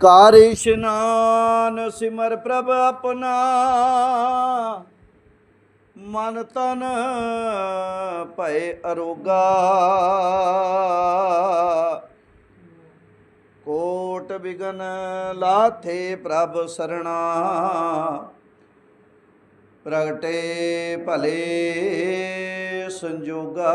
ਕਾਰ ਇਸ਼ਨਾਨ ਸਿਮਰ ਪ੍ਰਭ ਆਪਣਾ। ਮਨ ਤਨ ਭਏ ਅਰੋਗਾ। ਕੋਟ ਬਿਗਨ ਲਾਥੇ ਪ੍ਰਭ ਸਰਣਾ। ਪ੍ਰਗਟੇ ਭਲੇ ਸੰਜੋਗਾ।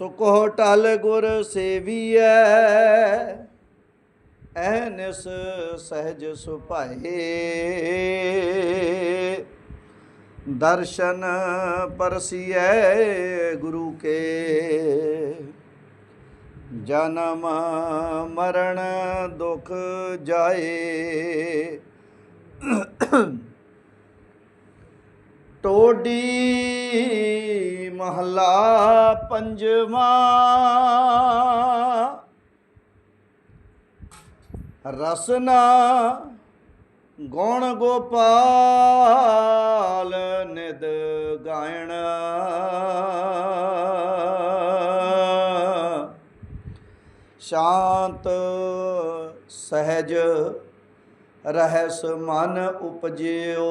ਸੁਖੋ ਟਲ ਗੁਰ ਸੇਵੀਐ, ਐਨਸ ਸਹਿਜ ਸੁਭਾਏ। ਦਰਸ਼ਨ ਪਰਸੀਐ ਗੁਰੂ ਕੇ, ਜਨਮ ਮਰਨ ਦੁਖ ਜਾਏ। ਟੋਡੀ ਮਹਲਾ ਪੰਜਵਾ। ਰਸਨਾ ਗੁਣ ਗੋਪਾਲ ਨਿਦ ਗਾਇਣ। ਸ਼ਾਂਤ ਸਹਿਜ ਰਹਿਸ ਮਨ ਉਪਜਿਓ।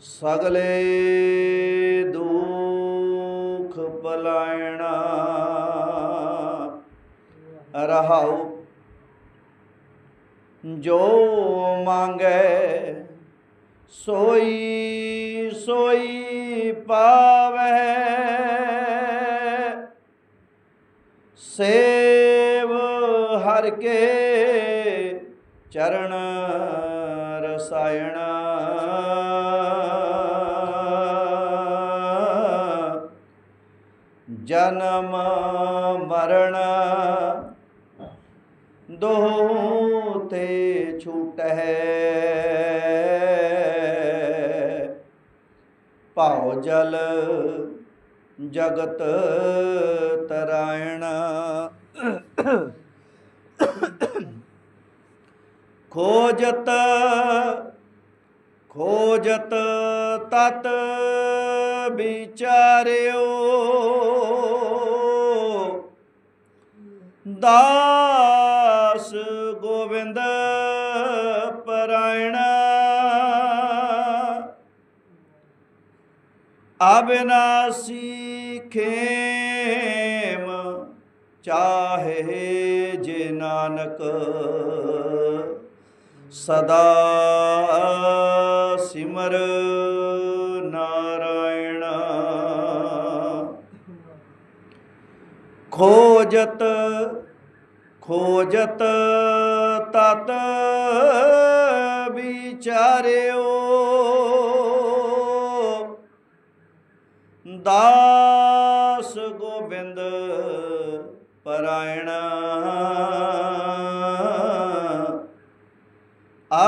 ਸਗਲੇ ਦੁਖ ਪਲਾਇਣਾ। ਰਹਾਉ ਜੋ ਮੰਗੈ ਸੋਈ ਸੋਈ ਪਾਵੈ। ਸੇਵ ਹਰ ਕੇ ਚਰਨ ਰਸਾਇਣ। ਜਨਮ ਮਰਨ। ਦੋ ਤੇ ਛੂਟੈ। ਭਾਉ ਜਲ ਜਗਤ ਤਰਾਇਣ। ਖੋਜਤ ਖੋਜਤ ਤਤ ਵਿਚਾਰਿਓ। ਦਾਸ ਗੋਬਿੰਦ ਪਰਾਇਣ। ਅਬਿਨਾਸੀ ਖੇਮ ਚਾਹੇ ਜੇ ਨਾਨਕ। ਸਦਾ ਸਿਮਰ ਨਾਰਾਇਣ। ਖੋਜਤ ਖੋਜਤ ਤਤ ਵਿਚਾਰਿਓ। ਦਾਸ ਗੋਬਿੰਦ ਪਰਾਇਣ।